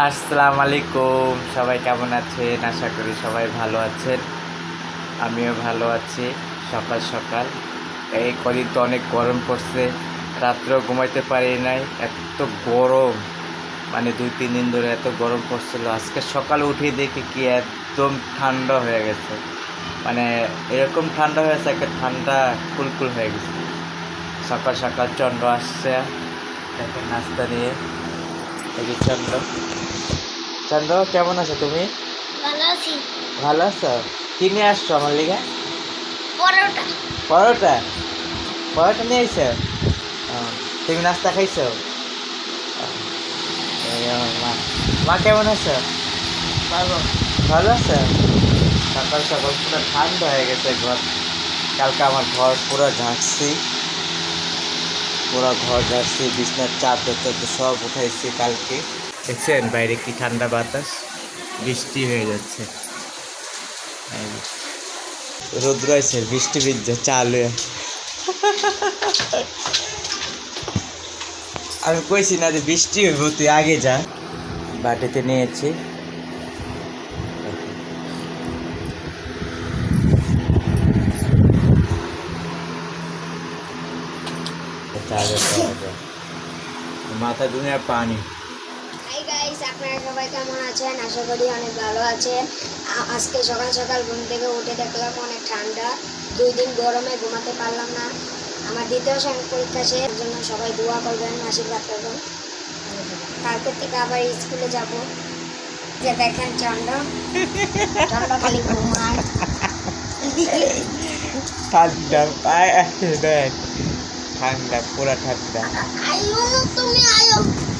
আসসালামু আলাইকুম সবাই কেমন আছেন? আশা করি সবাই ভালো আছেন। আমিও ভালো আছি সকাল সকাল। এই কদিন তো অনেক গরম পড়ছে। রাত্রেও ঘুমাইতে পারি নাই। এত গরম। মানে দুই, তিন দিন ধরে এত গরম পড়ছিল। আজকে সকালে উঠে দেখি কি একদম ঠান্ডা হয়ে গেছে। মানে এরকম ঠান্ডা হয়েছে একটা ঠান্ডা কুলকুল হয়ে গেছে। সকাল সকাল চন্দ্র আসছে। দেখেন নাস্তা নিয়ে এই যে চন্দ্র। চন্দ্র কেমন আছো তুমি? ভালো আছি। ভালো আছো? কি নিয়ে আসছো আমার লিগে? পরোটা। পরোটা? পরোটা নিয়ে আইছো? তুমি নাস্তা খাইছো? মা। মা কেমন আছো? ভালো। ভালো আছো? সকাল সকাল পুরো ঠান্ডা হয়ে গেছে ঘর। কালকে আমার ঘর পুরো ঝাঁকছি পুরো ঘর ঝাঁকছি বিছনার চাদর টাদর সব উঠাইছি কালকে। দেখছেন? বাইরে কি ঠান্ডা বাতাস? বৃষ্টি হয়ে যাচ্ছে। রোদ্র আছে বৃষ্টি ভিজছে চালু আমি কইছি না যে বৃষ্টি হইব, তুই আগে যা। বাটিতে নিয়েছি। মাথা দুনিয়ার পানি। হাই গাইস আপনারা সবাই কেমন আছেন? আশা করি অনেক ভালো আছেন। আজকে সকাল সকাল ঘুম থেকে উঠে দেখলাম অনেক ঠান্ডা। দুই দিন গরমে ঘুমাতে পারলাম না। আমার দ্বিতীয় শ্রেণির পরীক্ষা শেষ জন্য সবাই দোয়া করবেন আশীর্বাদ করবেন। কালকে থেকে আবার স্কুলে যাব। যে দেখেন চন্ড। চন্ড খালি ঘুমায় ঠান্ডা পায় দেখ ঠান্ডা পুরা ঠান্ডা। আয়ো তুমি আয়ো। তোমার আছে।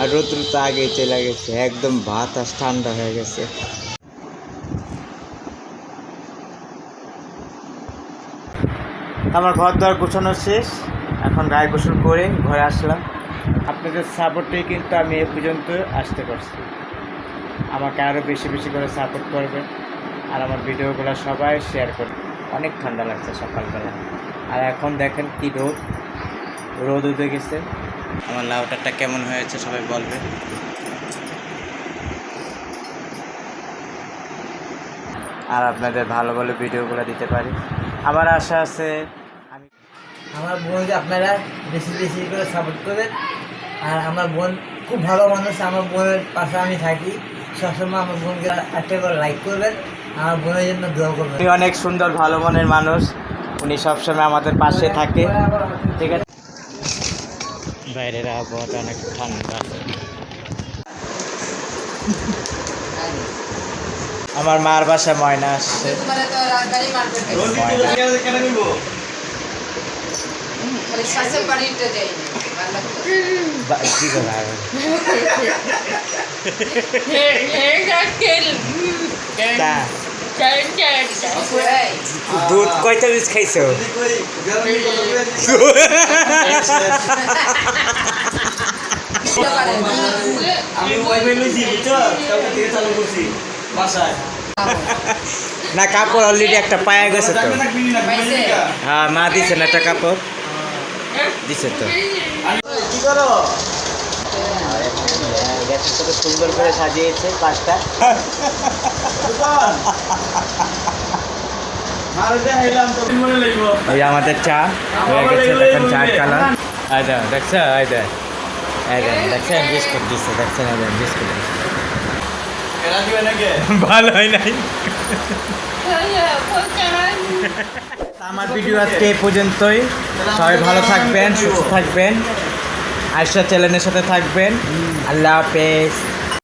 আর রোদ্র তো আগেই চলে গেছে, একদম বাতাস ঠান্ডা হয়ে গেছে। আমার ঘর দর গোছানো শেষ, এখন গায়ে গোসল করে ঘরে আসলাম। আপনাদের সাপোর্টে কিন্তু আমি এ পর্যন্ত আসতে পারছি। আমাকে আরও বেশি বেশি করে সাপোর্ট করবেন আর আমার ভিডিওগুলো সবাই শেয়ার করবেন। অনেক ঠান্ডা লাগছে সকালবেলা। আর এখন দেখেন কি রোদ রোদ উঠে গেছে। আমার লাউটারটা কেমন হয়েছে সবাই বলবে। আর আপনাদের ভালো ভালো ভিডিওগুলো দিতে পারি। আমার আশা আছে আমি আমার বোনকে আপনারা বেশি বেশি করে সাপোর্ট করবেন। আর আমার বোন খুব ভালো মানুষ আমার বোনের পাশে আমি থাকি। সবসময় আমার বোনকে একটা করে লাইক করবেন আমার বোনের জন্য দোয়া করবেন। উনি অনেক সুন্দর ভালো মনের মানুষ। উনি সবসময় আমাদের পাশে থাকে। ঠিক আছে? বাইরের আবহাওয়াটা অনেক ঠান্ডা আমার মার বাসা ময়না আসছে ময়না দুধ কয়টা পিস খাইছো? না কাপড় অলরেডি একটা পায়ে গেছে তো। হ্যাঁ মা দিছে না একটা কাপড়। দিছে তো। কি করো? সুন্দর করে সাজিয়েছে পাঁচটা আমাদের চা। হয়ে গেছে দেখেন কালার। দেখছে বিস্কুট দিচ্ছে দেখছেন বিস্কুট ভালো হয় নাই। আমার ভিডিও আজকে এই পর্যন্তই। সবাই ভালো থাকবেন সুস্থ থাকবেন। আয়সা চ্যানেলের সাথে থাকবেন। আল্লাহ হাফেজ।